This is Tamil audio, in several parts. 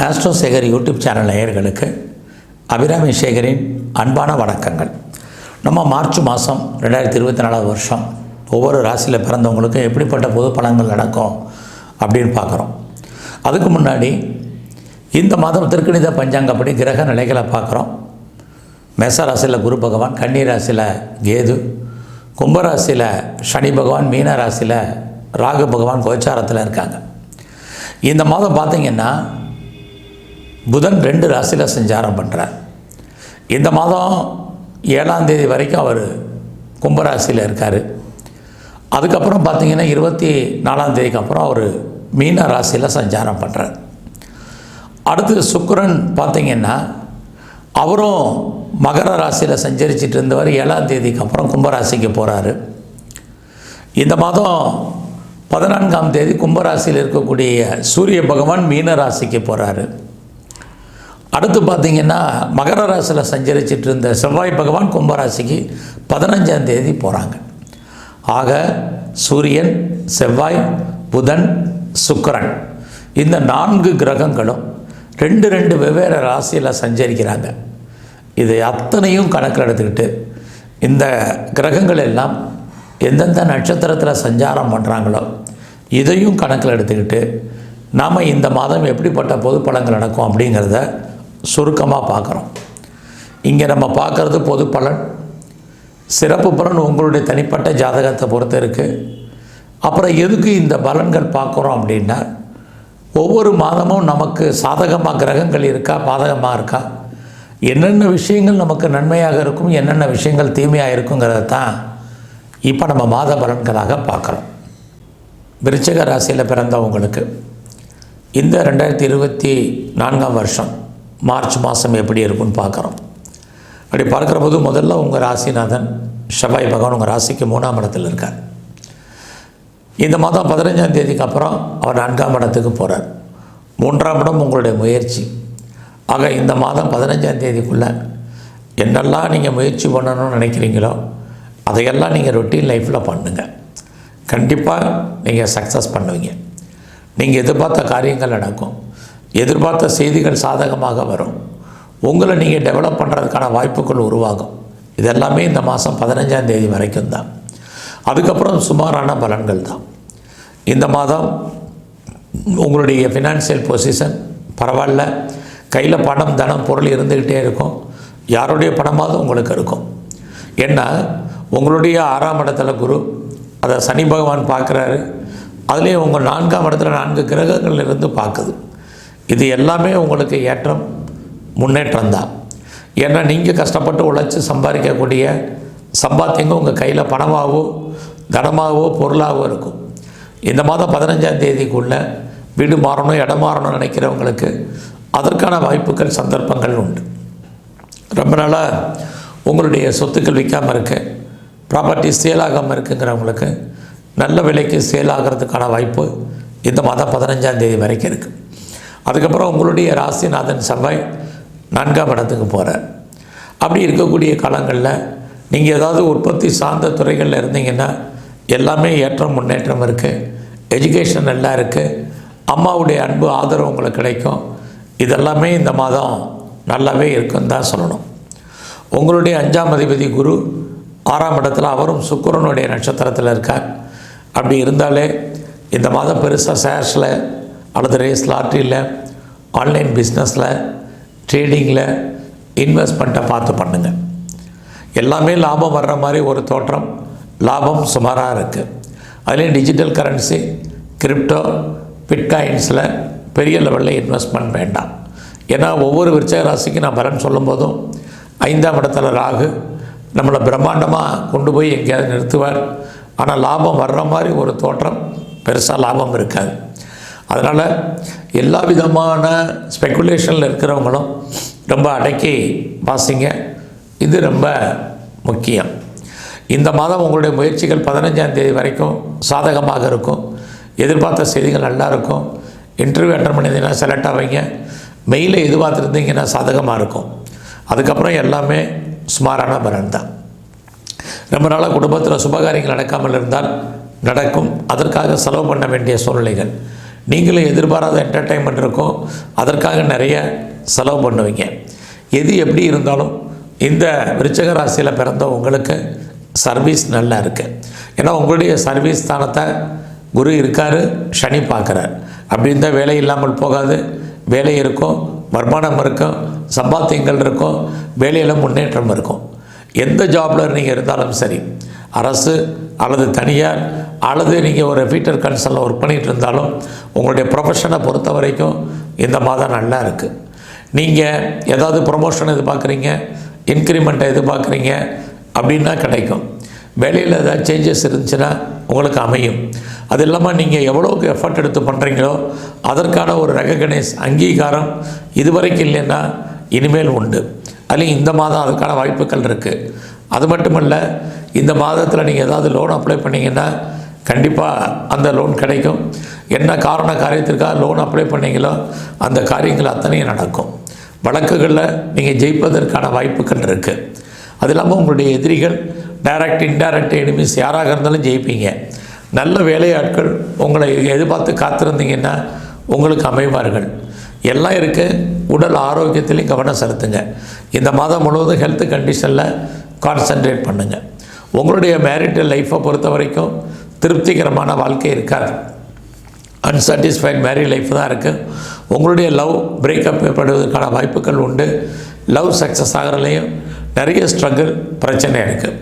ஆஸ்ட்ரோ சேகர் யூடியூப் சேனல் நேயர்களுக்கு அபிராமி சேகரின் அன்பான வணக்கங்கள். நம்ம மார்ச் மாதம் ரெண்டாயிரத்தி இருபத்தி நாலாவது வருஷம் ஒவ்வொரு ராசியில் பிறந்தவங்களுக்கும் எப்படிப்பட்ட பொது பலன்கள் நடக்கும் அப்படின்னு பார்க்குறோம். அதுக்கு முன்னாடி இந்த மாதம் திருக்கணித பஞ்சாங்கப்படி கிரக நிலைகளை பார்க்குறோம். மேச ராசியில் குரு பகவான் கன்னி ராசியில் கேது கும்பராசியில் சனி பகவான் மீன ராசியில் ராகு பகவான் கோச்சாரத்தில் இருக்காங்க. இந்த மாதம் பார்த்திங்கன்னா புதன் ரெண்டு ராசியில் சஞ்சாரம் பண்ணுறார் இந்த மாதம் ஏழாம் தேதி வரைக்கும் அவர் கும்பராசியில் இருக்கார். அதுக்கப்புறம் பார்த்தீங்கன்னா இருபத்தி நாலாம் தேதிக்கு அப்புறம் அவர் மீன ராசியில் சஞ்சாரம் பண்ணுறார் அடுத்து சுக்கரன் பார்த்தீங்கன்னா அவரும் மகர ராசியில் சஞ்சரிச்சிட்டு இருந்தவர் ஏழாம் தேதிக்கு அப்புறம் கும்பராசிக்கு போகிறாரு இந்த மாதம் பதினான்காம் தேதி கும்பராசியில் இருக்கக்கூடிய சூரிய பகவான் மீன ராசிக்கு போகிறாரு அடுத்து பார்த்தீங்கன்னா மகர ராசியில் சஞ்சரிச்சிட்டு இருந்த செவ்வாய் பகவான் கும்பராசிக்கு பதினஞ்சாம் தேதி போகிறாங்க ஆக சூரியன் செவ்வாய் புதன் சுக்கரன் இந்த நான்கு கிரகங்களும் ரெண்டு ரெண்டு வெவ்வேறு ராசியில் சஞ்சரிக்கிறாங்க. இது அத்தனையும் கணக்கில் எடுத்துக்கிட்டு இந்த கிரகங்கள் எல்லாம் எந்தெந்த நட்சத்திரத்தில் சஞ்சாரம் பண்ணுறாங்களோ இதையும் கணக்கில் எடுத்துக்கிட்டு நாம் இந்த மாதம் எப்படிப்பட்ட பொது பலங்கள் நடக்கும் அப்படிங்கிறத சுருக்கமாக பார்க்குறோம் இங்கே நம்ம பார்க்குறது பொது பலன். சிறப்பு பலன் உங்களுடைய தனிப்பட்ட ஜாதகத்தை பொறுத்து இருக்குது அப்புறம் எதுக்கு இந்த பலன்கள் பார்க்குறோம் அப்படின்னா ஒவ்வொரு மாதமும் நமக்கு சாதகமாக கிரகங்கள் இருக்கா பாதகமாக இருக்கா? என்னென்ன விஷயங்கள் நமக்கு நன்மையாக இருக்கும் என்னென்ன விஷயங்கள் தீமையாக இருக்குங்கிறத தான் இப்போ நம்ம மாத பலன்களாக பார்க்குறோம். விருச்சக ராசியில் பிறந்தவங்களுக்கு இந்த ரெண்டாயிரத்தி இருபத்தி நான்காம் வருஷம் மார்ச் மாதம் எப்படி இருக்குன்னு பார்க்குறோம். அப்படி பார்க்குற போது முதல்ல உங்கள் ராசிநாதன் செவ்வாய் பகவான் உங்கள் ராசிக்கு மூணாம் இடத்துல இருக்கார். இந்த மாதம் பதினஞ்சாம் தேதிக்கு அப்புறம் அவர் நான்காம் இடத்துக்கு போகிறார் மூன்றாம் இடம் உங்களுடைய முயற்சி. ஆக இந்த மாதம் பதினஞ்சாம் தேதிக்குள்ளே என்னெல்லாம் நீங்கள் முயற்சி பண்ணணும்னு நினைக்கிறீங்களோ அதையெல்லாம் நீங்கள் ரொட்டீன் லைஃப்பில் பண்ணுங்கள் கண்டிப்பாக நீங்கள் சக்ஸஸ் பண்ணுவீங்க. நீங்கள் எதிர்பார்த்த காரியங்கள் நடக்கும். எதிர்பார்த்த செய்திகள் சாதகமாக வரும். உங்களை நீங்கள் டெவலப் பண்ணுறதுக்கான வாய்ப்புகள் உருவாகும். இதெல்லாமே இந்த மாதம் பதினஞ்சாம் தேதி வரைக்கும் தான். அதுக்கப்புறம் சுமாரான பலன்கள் தான். இந்த மாதம் உங்களுடைய ஃபினான்சியல் பொசிஷன் பரவாயில்ல. கையில் பணம் தனம் பொருள் இருந்துக்கிட்டே இருக்கும். யாருடைய பணமாவது உங்களுக்கு இருக்கும். ஏன்னா உங்களுடைய ஆறாம் இடத்துல குரு. அதை சனி பகவான் பார்க்குறாரு. அதுலேயும் உங்கள் நான்காம் இடத்துல நான்கு கிரகங்கள் இருந்து பார்க்குது. இது எல்லாமே உங்களுக்கு ஏற்றம் முன்னேற்றம் தான் ஏன்னா நீங்கள் கஷ்டப்பட்டு உழைச்சி சம்பாதிக்கக்கூடிய சம்பாத்தியங்க உங்கள் கையில் பணமாகவோ தனமாகவோ பொருளாகவோ இருக்கும். இந்த மாதம் பதினஞ்சாம் தேதிக்குள்ளே வீடு மாறணும் இடம் மாறணும்னு நினைக்கிறவங்களுக்கு அதற்கான வாய்ப்புகள் சந்தர்ப்பங்கள் உண்டு. ரொம்ப நாளாக உங்களுடைய சொத்துக்கள் விற்காமல் இருக்கு ப்ராப்பர்ட்டி சேல் ஆகாமல் இருக்குங்கிறவங்களுக்கு நல்ல விலைக்கு சேல் ஆகிறதுக்கான வாய்ப்பு இந்த மாதம் பதினஞ்சாம் தேதி வரைக்கும் இருக்குது அதுக்கப்புறம் உங்களுடைய ராசிநாதன் செவ்வாய் நான்காம் இடத்துக்கு போகிறார் அப்படி இருக்கக்கூடிய காலங்களில் நீங்கள் ஏதாவது உற்பத்தி சார்ந்த துறைகளில் இருந்தீங்கன்னா எல்லாமே ஏற்றம் முன்னேற்றம் இருக்குது எஜுகேஷன் நல்லா இருக்குது அம்மாவுடைய அன்பு ஆதரவு உங்களுக்கு கிடைக்கும். இதெல்லாமே இந்த மாதம் நல்லாவே இருக்குன்னு தான் சொல்லணும். உங்களுடைய அஞ்சாம் அதிபதி குரு ஆறாம் இடத்துல அவரும் சுக்கிரனுடைய நட்சத்திரத்தில் இருக்கார். அப்படி இருந்தாலே இந்த மாதம் பெருசாக ஷேர்ஸில் அல்லது ரேஸ் லாட்ரியில் ஆன்லைன் பிஸ்னஸில் ட்ரேடிங்கில் இன்வெஸ்ட்மெண்ட்டை பார்த்து பண்ணுங்கள் எல்லாமே லாபம் வர்ற மாதிரி ஒரு தோற்றம் லாபம் சுமாராக இருக்குது அதுலேயும் டிஜிட்டல் கரன்சி கிரிப்டோ பிட்காயின்ஸில் பெரிய லெவலில் இன்வெஸ்ட்மெண்ட் வேண்டாம். ஏன்னா ஒவ்வொரு விருச்சக ராசிக்கு நான் வரேன்னு சொல்லும்போதும் ஐந்தாம் இடத்துல ராகு நம்மளை பிரம்மாண்டமாக கொண்டு போய் எங்கேயாவது நிறுத்துவார். ஆனால் லாபம் வர்ற மாதிரி ஒரு தோற்றம் பெருசாக லாபம் இருக்காது. அதனால் எல்லா விதமான ஸ்பெக்குலேஷனில் இருக்கிறவங்களும் ரொம்ப அடக்கி வாசிங்க. இது ரொம்ப முக்கியம். இந்த மாதம் உங்களுடைய முயற்சிகள் பதினஞ்சாம் தேதி வரைக்கும் சாதகமாக இருக்கும். எதிர்பார்த்த செய்திகள் நல்லா இருக்கும். இன்டர்வியூ அட்டன் பண்ணியிருந்தீங்கன்னா செலக்ட் ஆவீங்க மெயிலில் எதிர்பார்த்துருந்தீங்கன்னா சாதகமாக இருக்கும். அதுக்கப்புறம் எல்லாமே சுமாரான பலன் தான். ரொம்ப நாளாக குடும்பத்தில் சுபகாரியங்கள் நடக்காமல் இருந்தால் நடக்கும். அதற்காக செலவு பண்ண வேண்டிய சூழ்நிலைகள். நீங்களும் எதிர்பாராத என்டர்டைன்மெண்ட் இருக்கும். அதற்காக நிறைய செலவு பண்ணுவீங்க. எது எப்படி இருந்தாலும் இந்த விருச்சக ராசியில் பிறந்த உங்களுக்கு சர்வீஸ் நல்லா இருக்குது ஏன்னா உங்களுடைய சர்வீஸ் ஸ்தானத்தை குரு இருக்கார் சனி பார்க்குறார். அப்படி இருந்தால் வேலை இல்லாமல் போகாது. வேலை இருக்கும் வருமானம் இருக்கும் சம்பாத்தியங்கள் இருக்கும் வேலையில் முன்னேற்றம் இருக்கும். எந்த ஜாபில் நீங்கள் இருந்தாலும் சரி அரசு அல்லது தனியார் அல்லது நீங்கள் ஒரு ஃபீட்டர் கன்சல்ல ஒர்க் பண்ணிகிட்டு இருந்தாலும் உங்களுடைய ப்ரொஃபஷனை பொறுத்த வரைக்கும் இந்த மாதம் நல்லா இருக்குது நீங்கள் ஏதாவது ப்ரொமோஷன் எதிர்பார்க்குறீங்க இன்க்ரிமெண்ட்டை எதிர்பார்க்குறீங்க அப்படின்னா கிடைக்கும். வேலையில் ஏதாவது சேஞ்சஸ் இருந்துச்சுன்னா உங்களுக்கு அமையும். அது இல்லாமல் நீங்கள் எவ்வளோக்கு எஃபர்ட் எடுத்து பண்ணுறீங்களோ அதற்கான ஒரு ரெகக்னைஸ் அங்கீகாரம் இதுவரைக்கும் இல்லைன்னா இனிமேல் உண்டு. அதுலேயும் இந்த மாதம் அதுக்கான வாய்ப்புகள் இருக்குது அது மட்டுமல்ல இந்த மாதத்தில் நீங்கள் ஏதாவது லோன் அப்ளை பண்ணிங்கன்னா கண்டிப்பாக அந்த லோன் கிடைக்கும். என்ன காரண காரியத்திற்காக லோன் அப்ளை பண்ணீங்களோ அந்த காரியங்கள் அத்தனையும் நடக்கும். வழக்குகளில் நீங்கள் ஜெயிப்பதற்கான வாய்ப்புகள் இருக்குது அது இல்லாமல் உங்களுடைய எதிரிகள் டைரக்ட் இன்டைரக்ட் எனிமீஸ் யாராக இருந்தாலும் ஜெயிப்பீங்க. நல்ல வேலையாட்கள் உங்களை எதிர்பார்த்து காத்திருந்தீங்கன்னா உங்களுக்கு அமைவார்கள். எல்லாம் இருக்குது உடல் ஆரோக்கியத்திலையும் கவனம் செலுத்துங்க. இந்த மாதம் முழுவதும் ஹெல்த் கண்டிஷனில் கான்சன்ட்ரேட் பண்ணுங்கள் உங்களுடைய மேரிட்டல் லைஃப்பை பொறுத்த வரைக்கும் திருப்திகரமான வாழ்க்கை இருக்காது. அன்சாட்டிஸ்ஃபைட் மேரி லைஃப் தான் இருக்குது உங்களுடைய லவ் பிரேக்கப் ஏற்படுவதற்கான வாய்ப்புகள் உண்டு. லவ் சக்ஸஸ் ஆகிறதுலையும் நிறைய ஸ்ட்ரகிள் பிரச்சனை இருக்குது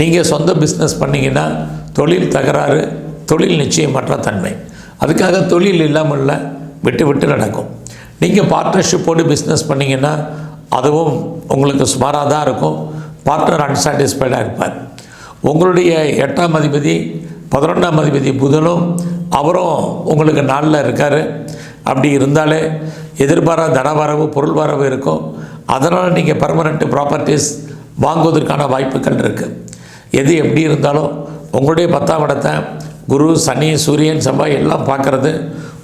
நீங்கள் சொந்த பிஸ்னஸ் பண்ணிங்கன்னா தொழில் தகராறு தொழில் நிச்சயமற்ற தன்மை. அதுக்காக தொழில் இல்லாமல் இல்லை விட்டு விட்டு நடக்கும். நீங்கள் பார்ட்னர்ஷிப்போடு பிஸ்னஸ் பண்ணிங்கன்னா அதுவும் உங்களுக்கு சுமாராக தான் இருக்கும். பார்ட்னர் அன்சாட்டிஸ்ஃபைடாக இருப்பார். உங்களுடைய எட்டாம் அதிபதி பதினொன்றாம் அதிபதி புதனும் அவரும் உங்களுக்கு நாளில் இருக்கார். அப்படி இருந்தாலே எதிர்பாராத தனவரவு பொருள் வரவு இருக்கும். அதனால் நீங்கள் பர்மனெண்ட் ப்ராப்பர்ட்டிஸ் வாங்குவதற்கான வாய்ப்புகள் இருக்குது எது எப்படி இருந்தாலும் உங்களுடைய பத்தாம் இடத்தை குரு சனி சூரியன் செவ்வாய் எல்லாம் பார்க்குறது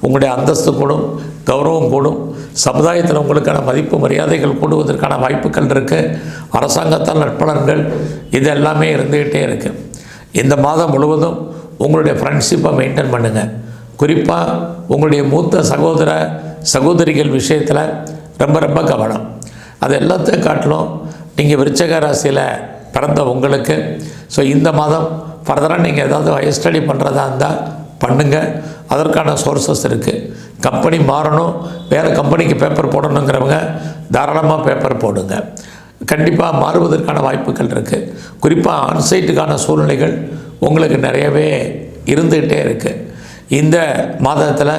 உங்களுடைய அந்தஸ்து கூடும் கௌரவம் கூடும். சமுதாயத்தில் உங்களுக்கான மதிப்பு மரியாதைகள் கூடுவதற்கான வாய்ப்புகள் இருக்குது அரசாங்கத்தால் நட்பலன்கள் இது எல்லாமே இருந்துக்கிட்டே இருக்குது இந்த மாதம் முழுவதும் உங்களுடைய ஃப்ரெண்ட்ஷிப்பை மெயின்டைன் பண்ணுங்கள் குறிப்பாக உங்களுடைய மூத்த சகோதர சகோதரிகள் விஷயத்தில் ரொம்ப ரொம்ப கவனம். அது எல்லாத்தையும் காட்டிலும் நீங்கள் விருச்சக ராசியில் பிறந்த உங்களுக்கு. ஸோ இந்த மாதம் ஃபர்தராக நீங்கள் ஏதாவது ஹையர் ஸ்டடி பண்ணுறதா இருந்தால் பண்ணுங்கள் அதற்கான சோர்சஸ் இருக்குது கம்பெனி மாறணும். வேறு கம்பெனிக்கு பேப்பர் போடணுங்கிறவங்க தாராளமாக பேப்பர் போடுங்க. கண்டிப்பாக மாறுவதற்கான வாய்ப்புகள் இருக்குது குறிப்பாக ஆன்சைட்டுக்கான சூழ்நிலைகள் உங்களுக்கு நிறையவே இருந்துக்கிட்டே இருக்குது இந்த மாதத்தில்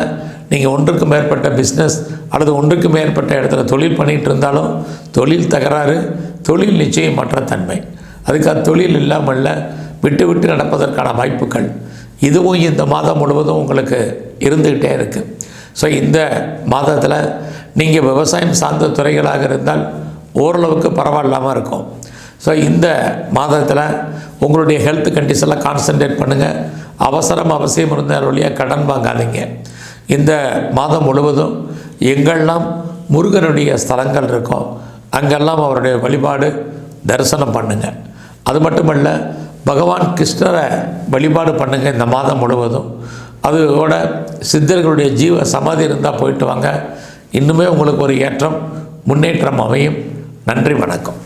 நீங்கள் ஒன்றுக்கு மேற்பட்ட பிஸ்னஸ் அல்லது ஒன்றுக்கு மேற்பட்ட இடத்துல தொழில் பண்ணிகிட்டு இருந்தாலும் தொழில் தகராறு தொழில் நிச்சயமற்ற தன்மை. அதுக்காக தொழில் இல்லாமல் விட்டு விட்டு நடப்பதற்கான வாய்ப்புகள் இதுவும் இந்த மாதம் முழுவதும் உங்களுக்கு இருந்துக்கிட்டே இருக்குது ஸோ இந்த மாதத்தில் நீங்கள் விவசாயம் சார்ந்த துறைகளாக இருந்தால் ஓரளவுக்கு பரவாயில்லாமல் இருக்கும். ஸோ இந்த மாதத்தில் உங்களுடைய ஹெல்த் கண்டிஷனில் கான்சன்ட்ரேட் பண்ணுங்கள் அவசரம் அவசியம் இருந்தால் வழியாக கடன் வாங்காதீங்க. இந்த மாதம் முழுவதும் எங்கெல்லாம் முருகனுடைய ஸ்தலங்கள் இருக்கோ அங்கெல்லாம் அவருடைய வழிபாடு தரிசனம் பண்ணுங்கள் அது மட்டுமல்ல பகவான் கிருஷ்ணரை வழிபாடு பண்ணுங்கள் இந்த மாதம் முழுவதும். அதோட சித்தர்களுடைய ஜீவ சமாதி இருந்தால் போயிட்டு வாங்க. இன்னுமே உங்களுக்கு ஒரு ஏற்றம் முன்னேற்றம் அமையும். நன்றி வணக்கம்.